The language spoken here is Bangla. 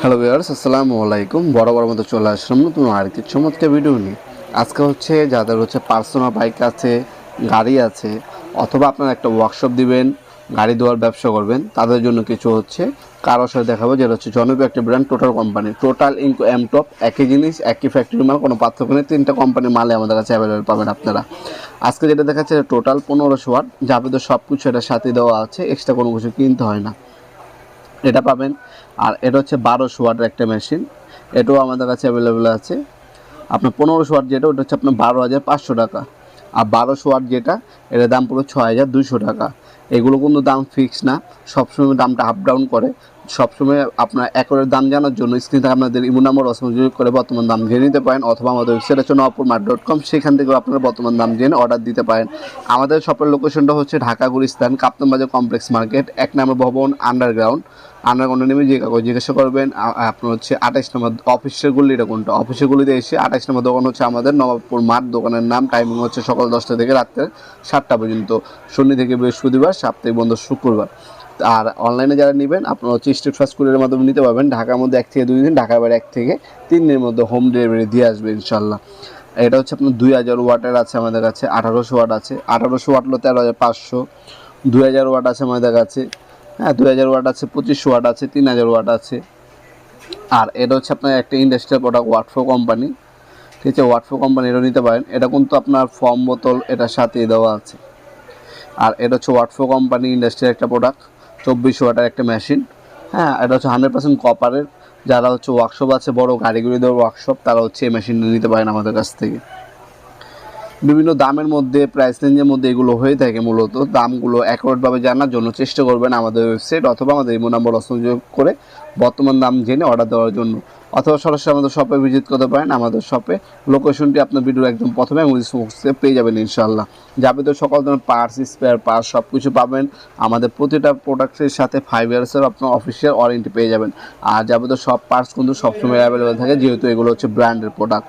হ্যালো ভিউয়ার্স আসসালামু আলাইকুম। বড় বড় মতো চলে আসলাম নতুন আরেকটি চমৎকার ভিডিও নিয়ে। আজকে হচ্ছে যাদের হচ্ছে পার্সোনাল বাইক আছে, গাড়ি আছে, অথবা আপনারা একটা ওয়ার্কশপ দিবেন, গাড়ি দেওয়ার ব্যবসা করবেন, তাদের জন্য কিছু হচ্ছে কারও সাথে দেখাবো, যেটা হচ্ছে জনপ্রিয় একটি brand total company total ইনকো M top একই জিনিস, একই ফ্যাক্টরি মাল, কোনো পার্থক্য নেই। তিনটা কোম্পানির মালে আমাদের কাছে অ্যাভেলেবেল পাবেন আপনারা। আজকে যেটা দেখাচ্ছে টোটাল পনেরোশো ওয়াট যাবতীয় সব কিছু এটার সাথে দেওয়া আছে এক্সট্রা কোনো কিছু কিনতে হয় না। এটা পাবেন। আর এটা হচ্ছে বারোশো ওয়াটের একটা মেশিন। এটাও আমাদের কাছে অ্যাভেলেবেল আছে। আপনার পনেরোশো ওয়াট যেটা, ওটা হচ্ছে আপনার বারো হাজার পাঁচশো টাকা। আর বারোশো ওয়াট যেটা, এটার দাম পুরো ছ হাজার দুশো টাকা। এগুলো কিন্তু দাম ফিক্স না। সবসময় দামটা আপ ডাউন করে। সবসময় আপনার একরের দাম জানার জন্য স্ক্রিন থেকে আপনাদের ইমো নাম্বার অসংযোগ করে বর্তমান দাম জেনে নিতে পারেন অথবা আমাদের ওয়েবসাইট আছে নপুর মার্ট ডট কম সেখান থেকেও আপনারা বর্তমান দাম জেনে অর্ডার দিতে পারেন। আমাদের শপের লোকেশনটা হচ্ছে ঢাকা গুলিস্তান, কাপ্তান বাজার কমপ্লেক্স মার্কেট এক নম্বর ভবন আন্ডারগ্রাউন্ড আন্ডারগ্রাউন্ডে নেমে যে কাগজ জিজ্ঞাসা করবেন আপনার হচ্ছে আঠাইশ নম্বর অফিসের গুলিটা কোনটা? অফিসের গুলিতে এসে আঠাইশ নম্বর দোকান হচ্ছে আমাদের নবাবপুর মাঠ দোকানের নাম টাইমিং হচ্ছে সকাল দশটা থেকে রাত্রে সাতটা পর্যন্ত। শনি থেকে বৃহস্পতিবার সাপ্তাহিক বন্ধ শুক্রবার। আর অনলাইনে যারা নেবেন, আপনারা হচ্ছে স্টেট ফার্স্ট কুরিয়ারের মাধ্যমে নিতে পারবেন। ঢাকার মধ্যে এক থেকে দুই দিন, ঢাকার বাইরে এক থেকে তিন দিনের মধ্যে হোম ডেলিভারি দিয়ে আসবে ইনশাল্লাহ এটা হচ্ছে আপনার দুই হাজার ওয়াটের আছে আমাদের কাছে, আঠারোশো ওয়াট আছে। আঠারোশো ওয়াট হলো তেরো হাজার পাঁচশো, দুই হাজার ওয়াট আছে আমাদের কাছে। হ্যাঁ দুই হাজার ওয়াট আছে, পঁচিশশো ওয়াট আছে, তিন হাজার ওয়াট আছে। আর এটা হচ্ছে আপনার একটা ইন্ডাস্ট্রিয়াল প্রোডাক্ট ওয়াটফো কোম্পানি ঠিক আছে ওয়াটফো কোম্পানি এটা নিতে পারেন। এটা কিন্তু আপনার ফর্ম বোতল এটা সাথে দেওয়া আছে। আর এটা হচ্ছে ওয়াটফো কোম্পানি ইন্ডাস্ট্রির একটা প্রোডাক্ট চব্বিশ ওয়াটার একটা মেশিন হ্যাঁ এটা হচ্ছে হান্ড্রেড পার্সেন্ট কপারের যারা হচ্ছে ওয়ার্কশপ আছে, বড় গাড়িগুলি দেওয়ার ওয়ার্কশপ তারা হচ্ছে এই মেশিনটা নিতে পারেন আমাদের কাছ থেকে। বিভিন্ন দামের মধ্যে প্রাইস রেঞ্জের মধ্যে এগুলো হয়ে থাকে মূলত। দামগুলো অ্যাকুরেটভাবে জানার জন্য চেষ্টা করবেন আমাদের ওয়েবসাইট অথবা আমাদের ইমো নাম্বার সংযোগ করে বর্তমান দাম জেনে অর্ডার দেওয়ার জন্য। অথবা সরাসরি আমাদের শপে ভিজিট করতে পারেন। আমাদের শপে লোকেশনটি আপনার ভিডিওর একদম প্রথমে ডিসক্রিপশনে পেয়ে যাবেন ইনশাল্লাহ যাবতীয় সকল ধরনের পার্টস স্পেয়ার পার্টস সব কিছু পাবেন। আমাদের প্রতিটা প্রোডাক্টের সাথে ফাইভ ইয়ার্সের আপনার অফিসিয়াল ওয়ারেন্টি পেয়ে যাবেন। আর যাবতীয় সব পার্টস কিন্তু সবসময় অ্যাভেলেবেল থাকে, যেহেতু এগুলো হচ্ছে ব্র্যান্ডের প্রোডাক্ট